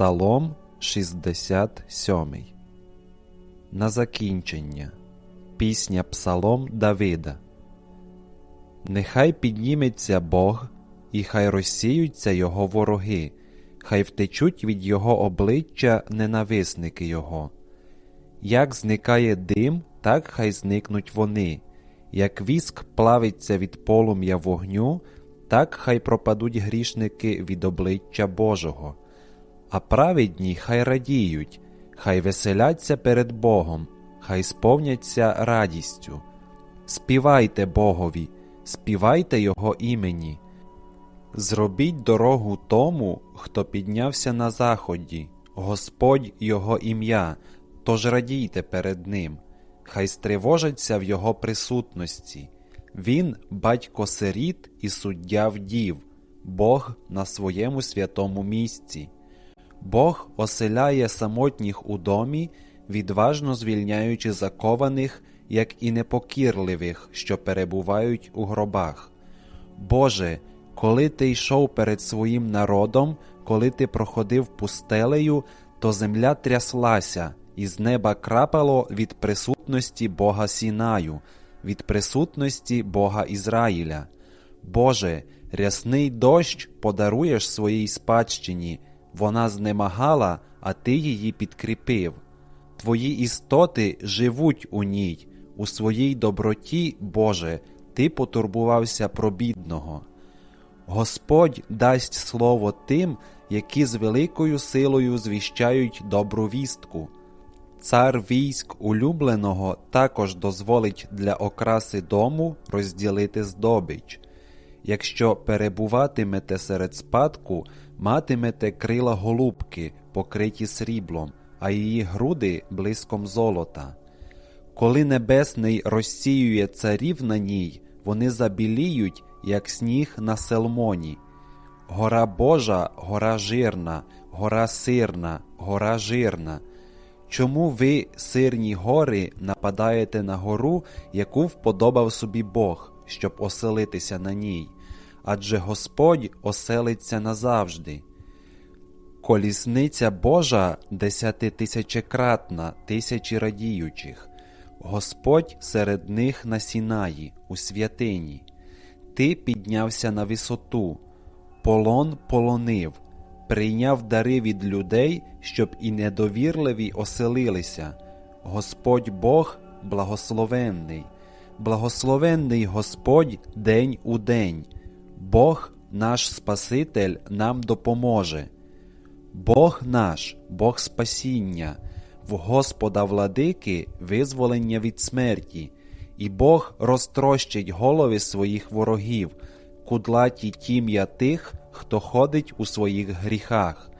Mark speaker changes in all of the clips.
Speaker 1: Псалом 67. На закінчення. Пісня Псалом Давида. Нехай підніметься Бог, і хай розсіються його вороги, хай втечуть від його обличчя ненависники його. Як зникає дим, так хай зникнуть вони, як віск плавиться від полум'я вогню, так хай пропадуть грішники від обличчя Божого а праведні хай радіють, хай веселяться перед Богом, хай сповняться радістю. Співайте Богові, співайте Його імені. Зробіть дорогу тому, хто піднявся на заході, Господь Його ім'я, тож радійте перед Ним, хай стривожаться в Його присутності. Він батько сиріт і суддя вдів, Бог на своєму святому місці. Бог оселяє самотніх у домі, відважно звільняючи закованих, як і непокірливих, що перебувають у гробах. Боже, коли ти йшов перед своїм народом, коли ти проходив пустелею, то земля тряслася, і з неба крапало від присутності Бога Сінаю, від присутності Бога Ізраїля. Боже, рясний дощ подаруєш своїй спадщині. Вона знемагала, а ти її підкріпив. Твої істоти живуть у ній, у своїй доброті, Боже, Ти потурбувався про бідного. Господь дасть слово тим, які з великою силою звіщають добру вістку. Цар військ улюбленого також дозволить для окраси дому розділити здобич. Якщо перебуватимете серед спадку, матимете крила голубки, покриті сріблом, а її груди блиском золота. Коли небесний розсіює царів на ній, вони забіліють, як сніг на селмоні. Гора Божа, гора жирна, гора сирна, гора жирна. Чому ви, сирні гори, нападаєте на гору, яку вподобав собі Бог, щоб оселитися на ній? Адже Господь оселиться назавжди. Колісниця Божа десятитисячекратна, тисячі радіючих, Господь серед них на Сінаї, у святині. Ти піднявся на висоту, полон полонив, прийняв дари від людей, щоб і недовірливі оселилися. Господь Бог благословенний, благословенний Господь день у день, Бог наш Спаситель нам допоможе. Бог наш, Бог спасіння, в Господа владики визволення від смерті, і Бог розтрощить голови своїх ворогів, кудлаті тім'я тих, хто ходить у своїх гріхах.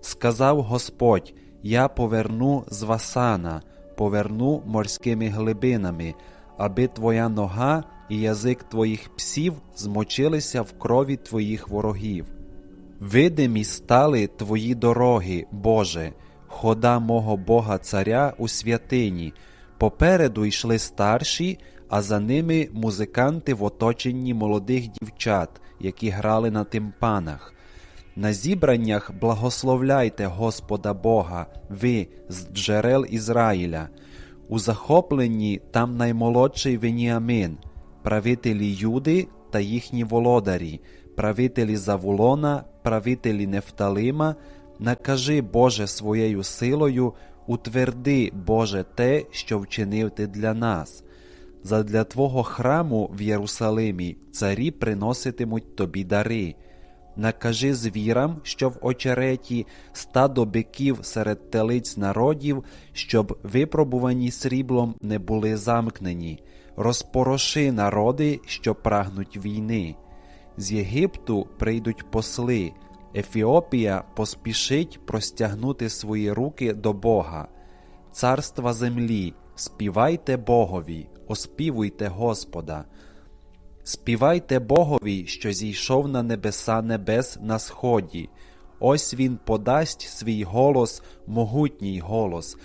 Speaker 1: Сказав Господь: Я поверну з Васана, поверну морськими глибинами, аби твоя нога і язик твоїх псів змочилися в крові твоїх ворогів. Видимі стали твої дороги, Боже, хода мого Бога Царя у святині. Попереду йшли старші, а за ними музиканти в оточенні молодих дівчат, які грали на тимпанах. На зібраннях благословляйте Господа Бога, ви з джерел Ізраїля. У захопленні там наймолодший Веніамин, правителі Юди та їхні володарі, правителі Завулона, правителі Нефталима, накажи, Боже, своєю силою, утверди, Боже, те, що вчинив ти для нас. Задля Твого храму в Єрусалимі царі приноситимуть тобі дари. Накажи звірам, що в очереті, стадо биків серед телиць народів, щоб випробувані сріблом не були замкнені, розпороши народи, що прагнуть війни. З Єгипту прийдуть посли, Ефіопія поспішить простягнути свої руки до Бога, царства землі, співайте Богові, оспівуйте Господа. Співайте Богові, що зійшов на небеса небес на сході. Ось він подасть свій голос, могутній голос.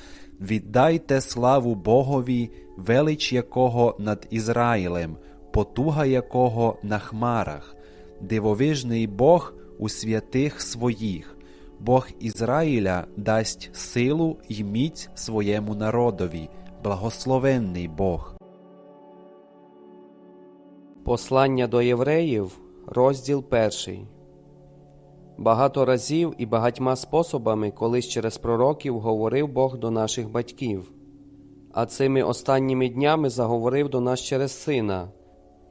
Speaker 1: Віддайте славу Богові, велич якого над Ізраїлем, потуга якого на хмарах, дивовижний Бог у святих своїх, Бог Ізраїля дасть силу й міць своєму народові, благословенний Бог.
Speaker 2: Послання до євреїв, розділ перший. Багато разів і багатьма способами колись через пророків говорив Бог до наших батьків, а цими останніми днями заговорив до нас через Сина,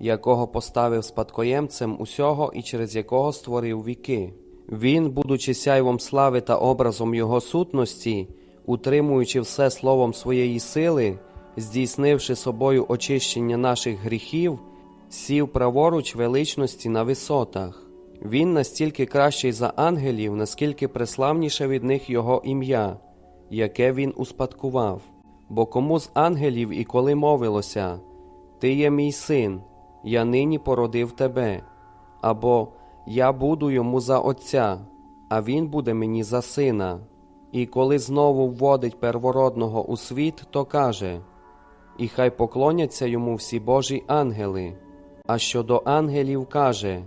Speaker 2: якого поставив спадкоємцем усього і через якого створив віки. Він, будучи сяйвом слави та образом Його сутності, утримуючи все словом своєї сили, здійснивши собою очищення наших гріхів, сів праворуч величності на висотах. Він настільки кращий за ангелів, наскільки преславніше від них його ім'я, яке він успадкував. Бо кому з ангелів і коли мовилося Ти є мій син, я нині породив тебе, або Я буду йому за отця, а він буде мені за сина. І коли знову вводить первородного у світ, то каже І хай поклоняться йому всі Божі ангели. А щодо ангелів каже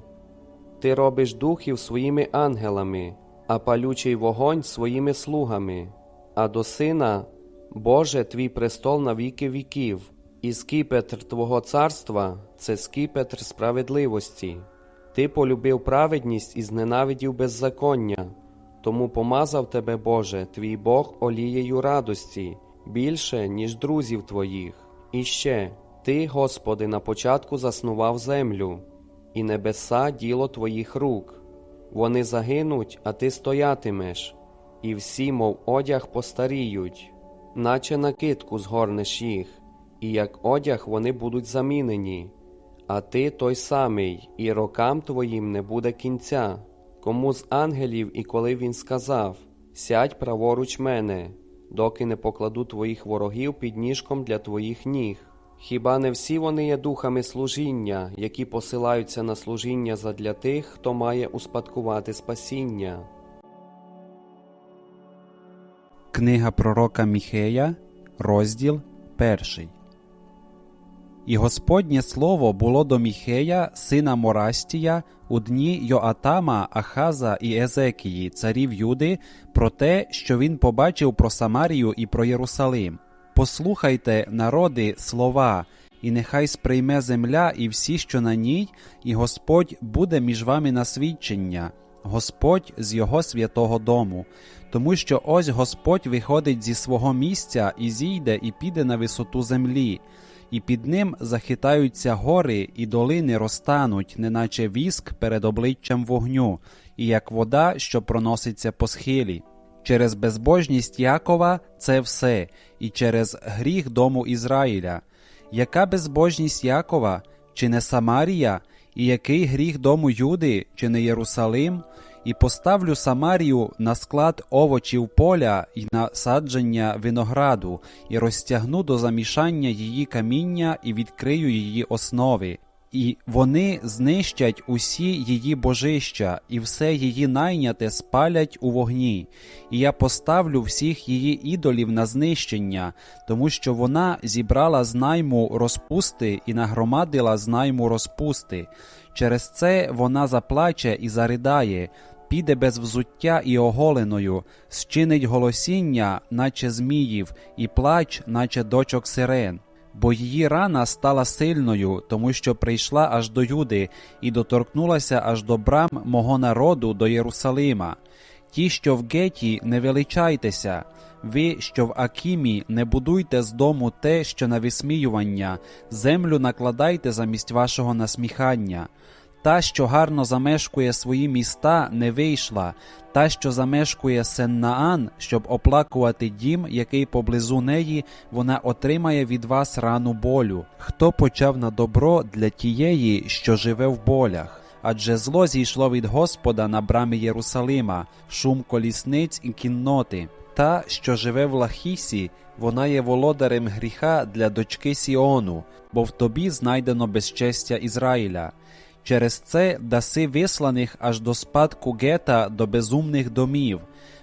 Speaker 2: Ти робиш духів своїми ангелами, а палючий вогонь своїми слугами, а до сина Боже твій престол на віки віків, і скіпетр Твого царства це скіпетр справедливості. Ти полюбив праведність і зненавидів беззаконня, тому помазав тебе, Боже, твій Бог олією радості, більше, ніж друзів твоїх. І ще ти, Господи, на початку заснував землю, і небеса діло твоїх рук. Вони загинуть, а ти стоятимеш, і всі, мов одяг, постаріють, наче накидку згорнеш їх, і як одяг вони будуть замінені. А ти той самий, і рокам твоїм не буде кінця. Кому з ангелів, і коли він сказав: Сядь праворуч мене, доки не покладу твоїх ворогів під ніжком для твоїх ніг. Хіба не всі вони є духами служіння, які посилаються на служіння задля тих, хто має успадкувати спасіння?
Speaker 1: Книга пророка Міхея, розділ перший. І Господнє слово було до Міхея, сина Морастія, у дні Йоатама, Ахаза і Езекії, царів Юди, про те, що він побачив про Самарію і про Єрусалим. Послухайте, народи, слова, і нехай сприйме земля і всі, що на ній, і Господь буде між вами на свідчення, Господь з його святого дому. Тому що ось Господь виходить зі свого місця і зійде, і піде на висоту землі і під ним захитаються гори, і долини розтануть, неначе віск перед обличчям вогню, і як вода, що проноситься по схилі. Через безбожність Якова це все, і через гріх дому Ізраїля. Яка безбожність Якова, чи не Самарія, і який гріх дому Юди, чи не Єрусалим? І поставлю Самарію на склад овочів поля і на садження винограду, і розтягну до замішання її каміння і відкрию її основи. І вони знищать усі її божища, і все її найняте спалять у вогні, і я поставлю всіх її ідолів на знищення, тому що вона зібрала з найму розпусти і нагромадила з найму розпусти. Через це вона заплаче і заридає, піде без взуття і оголеною, зчинить голосіння, наче зміїв, і плач, наче дочок сирен. Бо її рана стала сильною, тому що прийшла аж до Юди і доторкнулася аж до брам мого народу до Єрусалима. Ті, що в Геті, не величайтеся, ви, що в Акімі, не будуйте з дому те, що на висміювання, землю накладайте замість вашого насміхання. Та, що гарно замешкує свої міста, не вийшла, та, що замешкує Сеннаан, щоб оплакувати дім, який поблизу неї, вона отримає від вас рану болю. Хто почав на добро для тієї, що живе в болях? Адже зло зійшло від Господа на брамі Єрусалима, шум колісниць і кінноти. Та, що живе в Лахісі, вона є володарем гріха для дочки Сіону, бо в тобі знайдено безчестя Ізраїля. Через це даси висланих аж до спадку гета до безумних домів.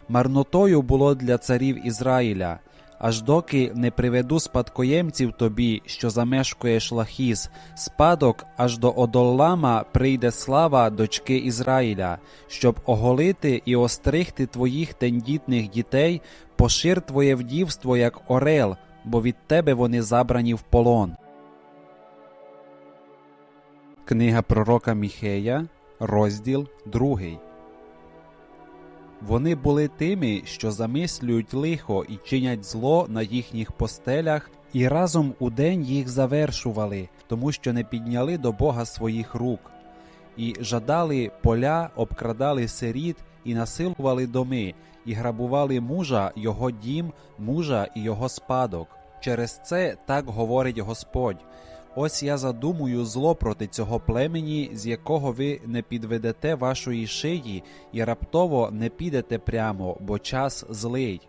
Speaker 1: Марнотою було для царів Ізраїля, аж доки не приведу спадкоємців тобі, що замешкуєш лахіс, спадок аж до Одоллама прийде слава дочки Ізраїля, щоб оголити і остригти твоїх тендітних дітей, пошир твоє вдівство, як орел, бо від тебе вони забрані в полон. Книга пророка Міхея, розділ 2. Вони були тими, що замислюють лихо і чинять зло на їхніх постелях, і разом у день їх завершували, тому що не підняли до Бога своїх рук, і жадали поля, обкрадали сиріт і насилували доми, і грабували мужа, його дім, мужа і його спадок. Через це так говорить Господь. Ось я задумую зло проти цього племені, з якого ви не підведете вашої шиї, і раптово не підете прямо, бо час злий.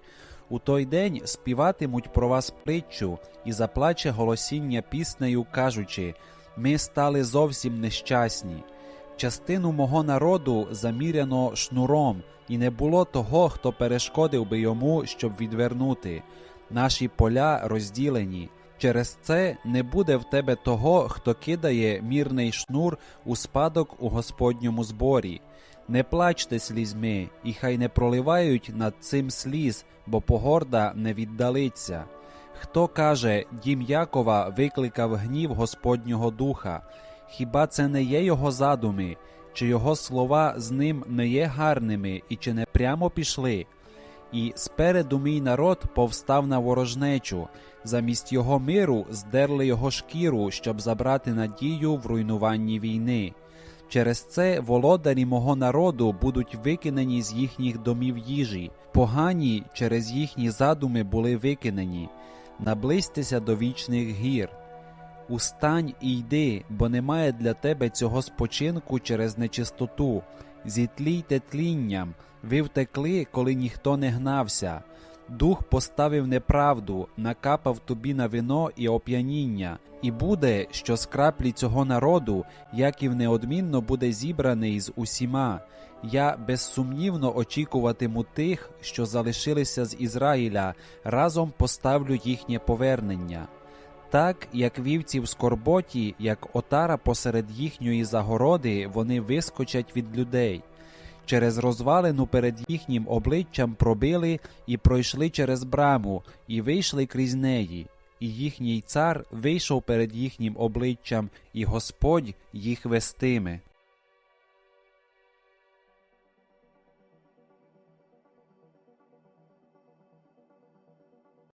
Speaker 1: У той день співатимуть про вас притчу, і заплаче голосіння піснею, кажучи: Ми стали зовсім нещасні. Частину мого народу заміряно шнуром, і не було того, хто перешкодив би йому, щоб відвернути. Наші поля розділені. Через це не буде в тебе того, хто кидає мірний шнур у спадок у Господньому зборі. Не плачте слізьми, і хай не проливають над цим сліз, бо погорда не віддалиться. Хто каже, дім Якова викликав гнів Господнього духа, хіба це не є його задуми, чи його слова з ним не є гарними і чи не прямо пішли? І спереду мій народ повстав на ворожнечу, замість його миру здерли його шкіру, щоб забрати надію в руйнуванні війни. Через це володарі мого народу будуть викинені з їхніх домів їжі, погані через їхні задуми були викинені. Наблизьтеся до вічних гір. Устань і йди, бо немає для тебе цього спочинку через нечистоту. Зітлійте тлінням, ви втекли, коли ніхто не гнався. Дух поставив неправду, накапав тобі на вино і оп'яніння, і буде, що з краплі цього народу, Яків неодмінно буде зібраний з усіма. Я безсумнівно очікуватиму тих, що залишилися з Ізраїля, разом поставлю їхнє повернення. Так, як вівці в скорботі, як отара посеред їхньої загороди, вони вискочать від людей. Через розвалину перед їхнім обличчям пробили і пройшли через браму, і вийшли крізь неї. І їхній цар вийшов перед їхнім обличчям, і Господь їх вестиме.